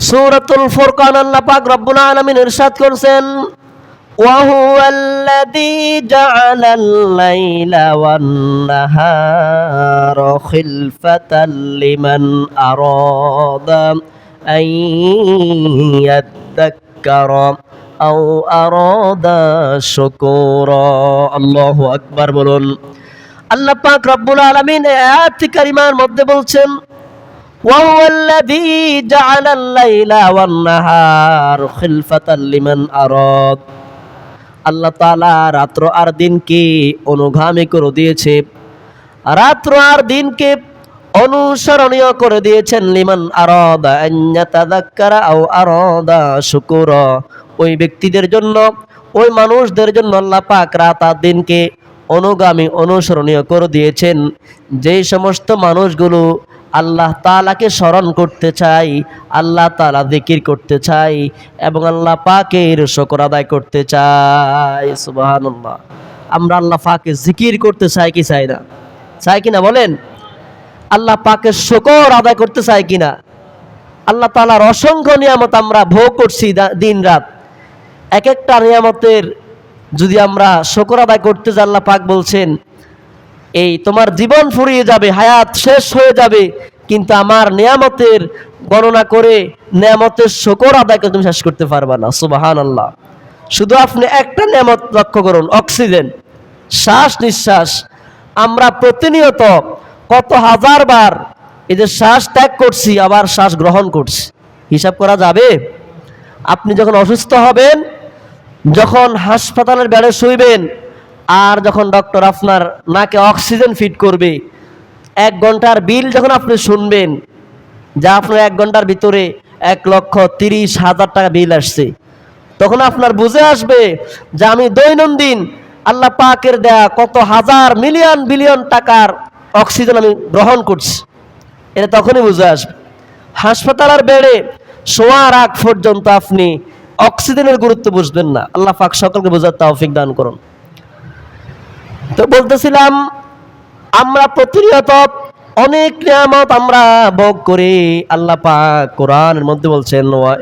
সূরাতুল ফুরকান আল্লাহ পাক রব্বুল আলামিন ইরশাদ করছেন وهو الذي جعل الليل والنهار خلفة لمن أراد أن يذكر أو أراد شكورا الله أكبر বলুন আল্লাহ পাক রব্বুল আলামিন এই আয়াত কারিমার মধ্যে বলছেন وهو الذي جعل الليل والنهار خلفة لمن أراد আল্লাহ তাআলা রাত্র আর দিনকে অনুগামী করে দিয়েছে রাত্র আর দিনকে অনুসরণীয় করে দিয়েছেন লিমান আরাদা আন্যাতাদাক্কারা আও আরাদা শুকুরা ওই ব্যক্তিদের জন্য ওই মানুষদের জন্য আল্লাহ পাক রাত আর দিনকে অনুগামী অনুসরণীয় করে দিয়েছেন যেই সমস্ত মানুষগুলো আল্লাহ তালাকে স্মরণ করতে চাই, আল্লাহ তালা জিকির করতে চাই এবং আল্লাহ পাকের শকর আদায় করতে চাই, সুবহানাল্লাহ। আমরা আল্লাহ পাকে জিকির করতে চাই কি চাই না? চাই কিনা বলেন? আল্লাহ পাকের শকর আদায় করতে চাই কিনা আল্লাহ তালার অসংখ্য নিয়ামত আমরা ভোগ করছি দিন রাত। এক একটা নিয়ামতের যদি আমরা শকর আদায় করতে যাই, আল্লাহ পাক বলছেন এই তোমার জীবন ফুরিয়ে যাবে, হায়াত শেষ হয়ে যাবে। কিন্তু আমার নিয়ামতের গণনা করে নিয়ামতের শকর আদায় করে তুমি শেষ করতে পারবা না সুবাহান আল্লাহ শুধু আপনি একটা নিয়ামত লক্ষ্য করুন, অক্সিজেন। শ্বাস নিঃশ্বাস। আমরা প্রতিনিয়ত কত হাজার বার এই যে শ্বাস ত্যাগ করছি, আবার শ্বাস গ্রহণ করছি। হিসাব করা যাবে? আপনি যখন অসুস্থ হবেন, যখন হাসপাতালের বেডে শুইবেন আর যখন ডক্টর আপনার নাকে অক্সিজেন ফিট করবে, এক ঘণ্টার বিল যখন আপনি শুনবেন, যা আপনার এক ঘণ্টার ভিতরে এক লক্ষ তিরিশ হাজার টাকা বিল আসছে, তখন আপনার বুঝে আসবে যে আমি দৈনন্দিন আল্লাহ পাকের দেয়া কত হাজার মিলিয়ন বিলিয়ন টাকার অক্সিজেন আমি গ্রহণ করছি। এটা তখনই বুঝে আসবে। হাসপাতালের বেড়ে শোয়ার আগ পর্যন্ত আপনি অক্সিজেনের গুরুত্ব বুঝবেন না। আল্লাহ পাক সকলকে বোঝার তৌফিক দান করুন। তো বলতেছিলাম, আমরা প্রতিনিয়ত অনেক নিয়ামত আমরা ভোগ করি। আল্লাহ পাক কোরআনের মধ্যে বলছেন, ওয়া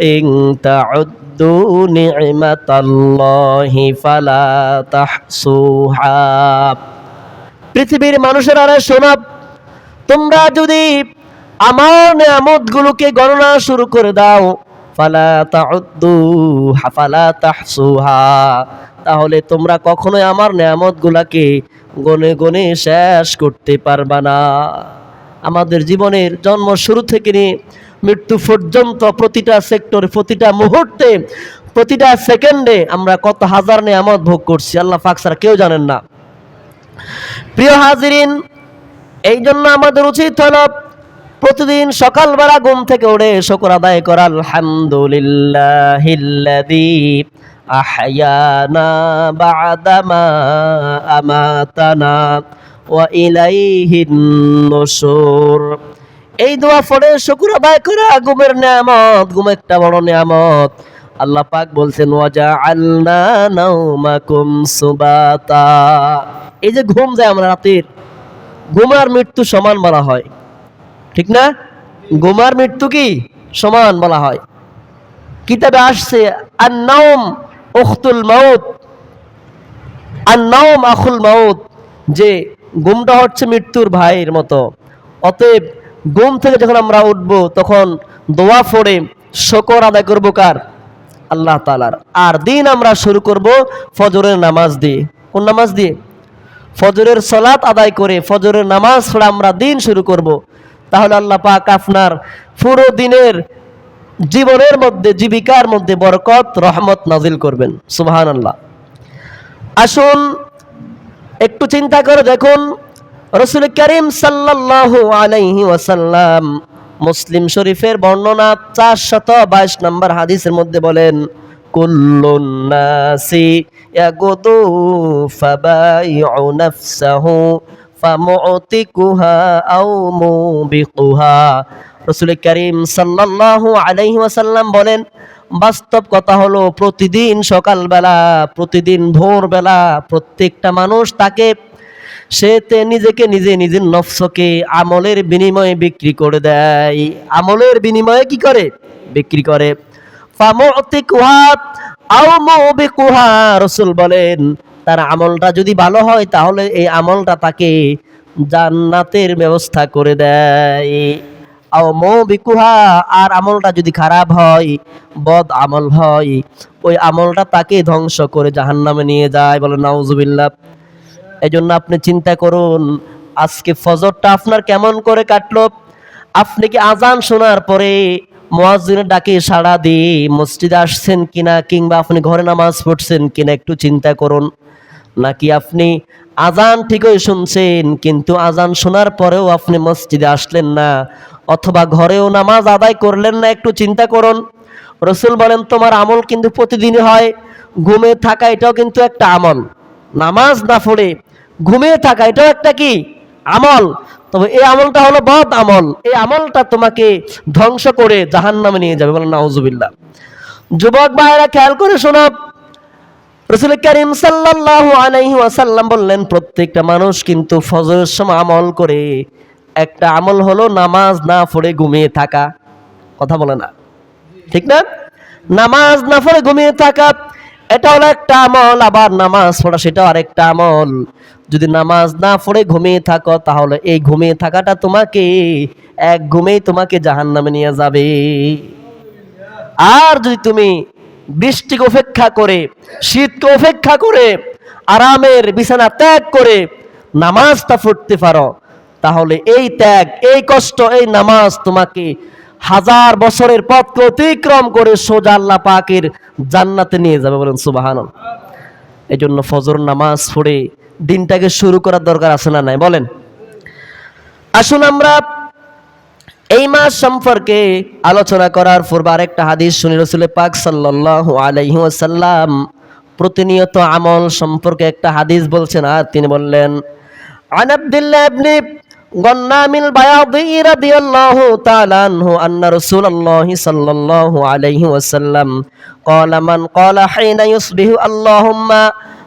তাউদ্দু নি'মাতাল্লাহি ফালা তাহসুহা। পৃথিবীর মানুষের আরে শোনাব তোমরা যদি আমার নিয়ামতগুলোকে গণনা শুরু করে দাও, ফালা তাউদ্দু ফালা তাহসুহা। তাহলে তোমরা কখনোই আমার নিয়ামতগুলাকে গনে গনে শেষ করতে পারবা না। আমাদের জীবনের জন্ম শুরু থেকে নিয়ে মৃত্যু পর্যন্ত প্রতিটা সেক্টরে প্রতিটা মুহূর্তে, প্রতিটা সেকেন্ডে আমরা কত হাজার নিয়ামত ভোগ করছি, আল্লাহ ছাড়া কেউ জানেন না। প্রিয় হাজিরিন এই জন্য আমাদের উচিত হলো প্রতিদিন সকালবেলা ঘুম থেকে উঠে শকর আদায় করা, আলহামদুলিল্লাহিল্লাযী বা'দামা আমাতানা ওয়া ইলাইহিন নুশুর এই দোয়া পড়ে শুকর আদায় করা ঘুমের নিয়ামত ঘুম একটা বড় নিয়ামত। আল্লাহ পাক বলছেন ওয়াজা আল্লা নাউমাকুম সুবাতা। এই যে ঘুম যায় আমরা রাতের ঘুমার মৃত্যু সমান বলা হয়। ঠিক না? ঘুমার মৃত্যু কি? সমান বলা হয়। কিতাবে আসছে আন্নাউম উখতুল মাউত আন্নাউম আখুল মাউত, যে ঘুমটা হচ্ছে মৃত্যুর ভাইয়ের মতো। অতএব ঘুম থেকে যখন আমরা উঠব, তখন দোয়া পড়ে শকর আদায় করব কার? আল্লাহ তালার আর দিন আমরা শুরু করব ফজরের নামাজ দিয়ে। কোন নামাজ দিয়ে? ফজরের সলাত আদায় করে ফজরের নামাজ আমরা দিন শুরু করব। তাহলে আল্লাহ পাক আপনার পুরো দিনের জীবনের মধ্যে, জীবিকার মধ্যে বরকত, রহমত নাজিল করবেন। সুবহান আল্লাহ আসুন, একটু চিন্তা করে দেখুন, রসুল করিম সাল্লাল্লাহু আলাইহি ওয়াসাল্লাম মুসলিম শরীফের বর্ণনা চার শত বাইশ নম্বর হাদিসের মধ্যে বলেন, কুল্লুন নাসি ইয়াগুদু ফাবাইউ নাফসাহু ফামুতিকুহা আও মুবিকুহা রসুল করিম সাল্লাল্লাহু আলাইহি ওয়াসাল্লাম বলেন, বাস্তব কথা হলো প্রতিদিন সকালবেলা, প্রতিদিন ভোরবেলা প্রত্যেকটা মানুষ তাকে, সে তে নিজেকে নিজে নিজের নফসকে আমলের বিনিময়ে বিক্রি করে দেয়। আমলের বিনিময়ে কি করে? বিক্রি করে। ফামুতিকুহা আও মুবিকুহা, রাসূল বলেন তার আমলটা যদি ভালো হয়, তাহলে এই আমলটা তাকে জান্নাতের ব্যবস্থা করে দেয়। আও মুবিকুহা, আর আমলটা যদি খারাপ হয়, বদ আমল হয়, ওই আমলটা তাকে ধ্বংস করে জাহান্নামে নিয়ে যায় বলে নাউজুবিল্লাহ। এই জন্য আপনি চিন্তা করুন, আজকে ফজরটা আপনার কেমন করে কাটলো? আপনি কি আজান শোনার পরে মোয়াজ্জিনের ডাকে সাড়া দিয়ে মসজিদে আসছেন কিনা, কিংবা আপনি ঘরে নামাজ পড়ছেন কিনা একটু চিন্তা করুন। নাকি আপনি আজান ঠিকই শুনছেন, কিন্তু আজান শোনার পরেও আপনি মসজিদে আসলেন না? অথবা ঘরেও নামাজ আদায় করলেন না? একটু চিন্তা করুন। রসুল বলেন, তোমার আমল কিন্তু প্রতিদিনই হয়। ঘুমে থাকা এটাও কিন্তু একটা আমল। নামাজ না পড়ে ঘুমিয়ে থাকা এটাও একটা কি? আমল। তবে এই আমলটা হলো বদ আমল। এই আমলটা তোমাকে ধ্বংস করে জাহান নামে নিয়ে যাবে বলেন নাউজুবিল্লাহ। যুবক ভাইরা খেয়াল করে শোনো। রসুল করিম সাল্লাল্লাহু আলাইহি ওয়াসাল্লাম বললেন, প্রত্যেকটা মানুষ কিন্তু ফজরের সময় আমল করে, একটা আমল হলো নামাজ না পড়ে ঘুমিয়ে থাকা। কথা বলে না। ঠিক না? নামাজ না পড়ে ঘুমিয়ে থাকা এটা হলো একটা আমল, আবার নামাজ পড়া সেটাও আরেকটা আমল। যদি নামাজ না পড়ে ঘুমিয়ে থাকো, তাহলে এই ঘুমিয়ে থাকাটা তোমাকে, এক ঘুমেই তোমাকে জাহান নামে নিয়ে যাবে। আর যদি তুমি বৃষ্টিকে উপেক্ষা করে, শীতকে উপেক্ষা করে, আরামের বিছানা ত্যাগ করে নামাজটা পড়তে পারো। তাহলে এই ত্যাগ, এই কষ্ট, এই নামাজ তোমাকে হাজার বছরের পথকে অতিক্রম করে সোজা আল্লাহ পাকের জান্নাতে নিয়ে যাবে বলেন সুবাহান এই জন্য ফজর নামাজ পড়ে দিনটাকে শুরু করার দরকার আছে না নাই? বলেন। আসুন আমরা এই মাস সম্পর্কে আলোচনা করার পূর্বে আরেকটা হাদিস শুনি রসুল পাক সাল্লাল্লাহু আলাইহি ওয়াসাল্লাম প্রতিনিয়ত আমল সম্পর্কে একটা হাদিস বলছেন আর তিনি বললেন عن عبد الله بن غنام البياضي رضي الله تعالى عنه أن رسول الله صلى الله عليه وسلم قال من قال حين يصبح اللهم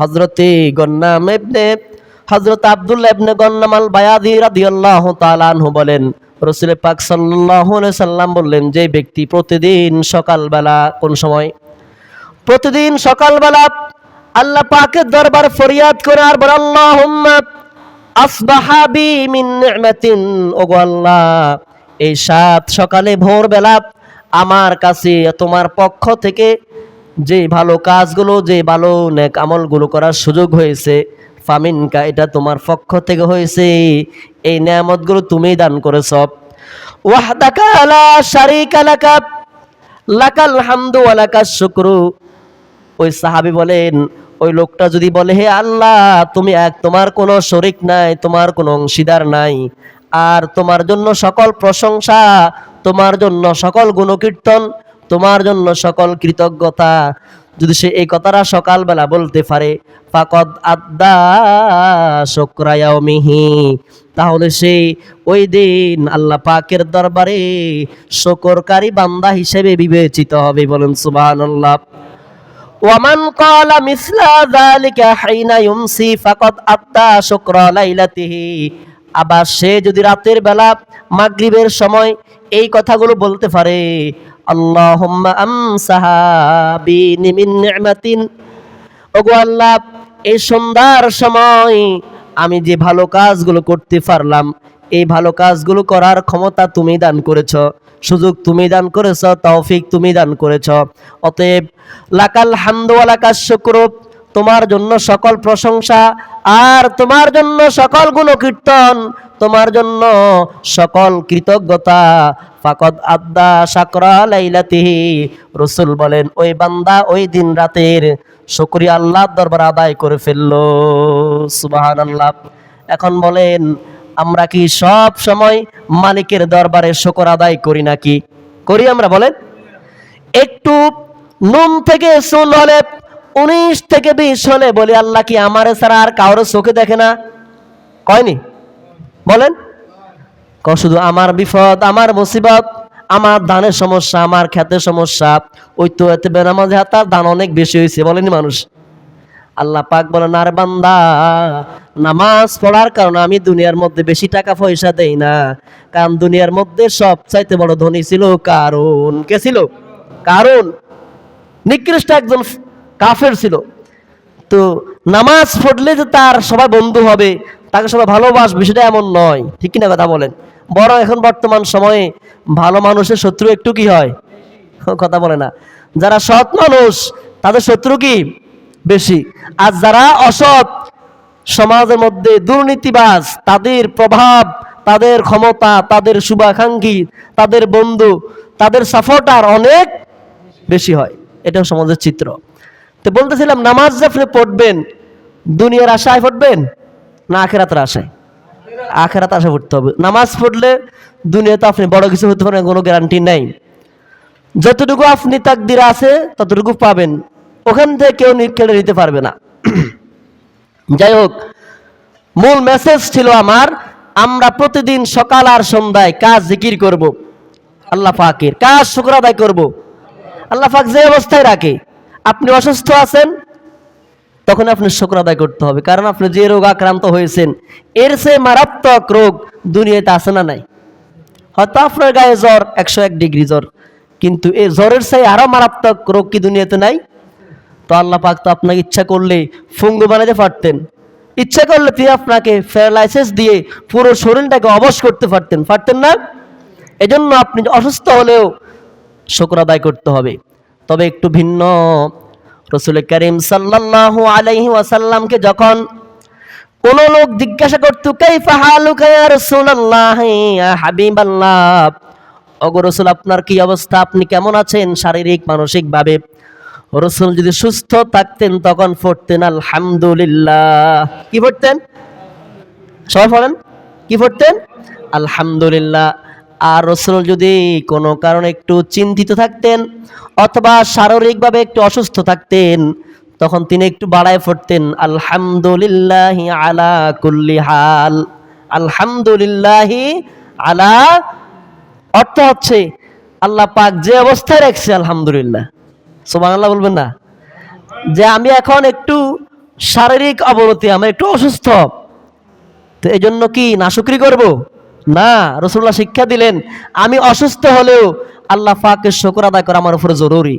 হজরতে গন্নাম ইবনে হজরত আব্দুল্লাহ ইবনে গন্নাম আল বায়াদি রাদিয়াল্লাহু তাআলা আনহু বলেন, রসুল পাক আলাইহি সাল্লাম বললেন, যে ব্যক্তি প্রতিদিন সকালবেলা কোন সময়? প্রতিদিন সকালবেলা আল্লাহ পাকের দরবার ফরিয়াদ করে আর বলে, আল্লাহুম্মা আসবাহাবি মিন নি'মাতিন। আল্লাহ, এই সাত সকালে ভোরবেলা আমার কাছে, তোমার পক্ষ থেকে যে ভালো কাজগুলো যে ভালো নেক আমলগুলো করার সুযোগ হয়েছে, ফামিনকা, এটা তোমার পক্ষ থেকে হয়েছে। এই নিয়ামতগুলো তুমি দান করেছ। ওয়াহদাকা আলা শারিকা লাকা, লাকাল হামদু শুকরু। ওই সাহাবি বলেন, ওই লোকটা যদি বলে, হে আল্লাহ, তুমি এক, তোমার কোনো শরিক নাই, তোমার কোনো অংশীদার নাই, আর তোমার জন্য সকল প্রশংসা, তোমার জন্য সকল গুণকীর্তন তোমার জন্য সকল কৃতজ্ঞতা। যদি সে এই কথাটা সকালবেলা বলতে পারে, ফাকদ আদা শুক্রায়ামিহি তাহলে সে ওই দিন আল্লাহ পাকের দরবারে শকরকারী বান্দা হিসেবে বিবেচিত হবে বলেন সুবহানাল্লাহ। ওয়ামান ক্বালা মিসলা যালিকা হাইনা ইউমসি ফাকাদ আত্তা শুকরা লাইলাতিহি। আবার সে যদি রাতের বেলা মাগরিবের সময় এই কথাগুলো বলতে পারে আল্লাহুম্মা আমসাহা বিনি এই সন্ধ্যার সময় আমি যে ভালো কাজগুলো করতে পারলাম, এই ভালো কাজগুলো করার ক্ষমতা তুমি দান করেছ, সুযোগ তুমি দান করেছ, তৌফিক তুমি দান করেছ। অতএব লাকাল হামদু লাকাশ তোমার জন্য সকল প্রশংসা আর তোমার জন্য সকল গুণকীর্তন, তোমার জন্য সকল কৃতজ্ঞতা। ফাকদ আদ্দা সাকরা লাইলাতিহি। রসুল বলেন, ওই বান্দা ওই দিন রাতের শুকরিয়া আল্লাহর দরবার আদায় করে ফেলল। সুবাহান আল্লাহ এখন বলেন, আমরা কি সব সময় মালিকের দরবারে শুকর আদায় করি নাকি? করি আমরা, বলেন। একটু নুন থেকে চুল হলে উনিশ থেকে বিশ হলে বলি, আল্লাহ কি আমার ছাড়া আর কারোর চোখে দেখে না? কয়নি? বলেন। ক শুধু আমার বিপদ, আমার মুসিবত, আমার ধানের সমস্যা, আমার খ্যাতের সমস্যা, ওই তো এতে বেনামাজি হাতার দান অনেক বেশি হয়েছে, বলেনি মানুষ। আল্লাহ পাক বলেন, আর বান্দা, নামাজ পড়ার কারণে আমি দুনিয়ার মধ্যে বেশি টাকা পয়সা দেই না, কারণ দুনিয়ার মধ্যে সব চাইতে বড় ধনী ছিল কারণ কে ছিল? কারণ নিকৃষ্ট একজন কাফের ছিল। তো নামাজ পড়লে যে তার সবাই বন্ধু হবে, তাকে সবাই ভালোবাসবে, সেটা এমন নয়। ঠিক কিনা কথা বলেন? বরং এখন বর্তমান সময়ে ভালো মানুষের শত্রু একটু কি হয়? কথা বলে না। যারা সৎ মানুষ, তাদের শত্রু কি? বেশি। আর যারা অসৎ, সমাজের মধ্যে দুর্নীতিবাজ, তাদের প্রভাব, তাদের ক্ষমতা, তাদের শুভাকাঙ্ক্ষী, তাদের বন্ধু, তাদের সাপোর্টার অনেক বেশি হয়। এটাও সমাজের চিত্র। তো বলতেছিলাম, নামাজ যে আপনি পড়বেন, দুনিয়ার আশায় পড়বেন, না আখেরাতের আশায়? আখেরাত আশা পড়তে হবে। নামাজ পড়লে দুনিয়াতে আপনি বড় কিছু হতে পারেন কোনো গ্যারান্টি নেই। যতটুকু আপনি তাকদির আছে, ততটুকু পাবেন। ওখান থেকে কেউ কেড়ে নিতে পারবে না। যাই হোক, মূল মেসেজ ছিল আমার, আমরা প্রতিদিন সকাল আর সন্ধ্যায় কাজ জিকির করব। আল্লাহ পাকের কাজ শুক্র আদায় করব। আল্লাহ পাক যে অবস্থায় রাখে আপনি অসুস্থ আছেন, তখন আপনি শুক্র আদায় করতে হবে। কারণ আপনি যে রোগ আক্রান্ত হয়েছেন, এর সে মারাত্মক রোগ দুনিয়াতে আছে না নাই? হয়তো আপনার গায়ে জ্বর, একশো এক ডিগ্রি জ্বর, কিন্তু এই জ্বরের সেই আরও মারাত্মক রোগ কি দুনিয়াতে নাই? তো আল্লাহ পাক তো আপনাকে ইচ্ছা করলে ফুঙ্গু বানাতে পারতেন। ইচ্ছা করলে তিনি আপনাকে প্যারালাইসিস দিয়ে পুরো শরীরটাকে অবশ করতে পারতেন। পারতেন না? এজন্য আপনি অসুস্থ হলেও শুক্র আদায় করতে হবে। তবে একটু ভিন্ন। রসুল করিম সাল্লাল্লাহু আলাইহি ওয়াসাল্লামকে যখন কোন লোক জিজ্ঞাসা করতো, কাইফা হালুকা ইয়া রাসূলুল্লাহ, ইয়া হাবিবাল্লাহ? ওগো রসুল, আপনার কি অবস্থা? আপনি কেমন আছেন? শারীরিক, মানসিক ভাবে। রসুল যদি সুস্থ থাকতেন, তখন পড়তেন, আলহামদুলিল্লাহ। কি পড়তেন? সবাই পড়েন? কি পড়তেন? আলহামদুলিল্লাহ। আর রসুল যদি কোনো কারণে একটু চিন্তিত থাকতেন অথবা শারীরিকভাবে একটু অসুস্থ থাকতেন, তখন তিনি একটু বাড়ায় পড়তেন, আলহামদুলিল্লাহি আলা কুল্লি হাল। আলহামদুলিল্লাহি আলা অর্থ হচ্ছে, আল্লাহ পাক যে অবস্থায় রাখছে, আলহামদুলিল্লাহ। সোমান আল্লাহ বলবেন না? যে আমি এখন একটু শারীরিক অবনতি আমার একটু অসুস্থ, তো এই জন্য কি নাশুকরি করব? না রসুল্লাহ শিক্ষা দিলেন, আমি অসুস্থ হলেও আল্লাহ ফাঁকের শকর আদায় করা আমার উপরে জরুরি।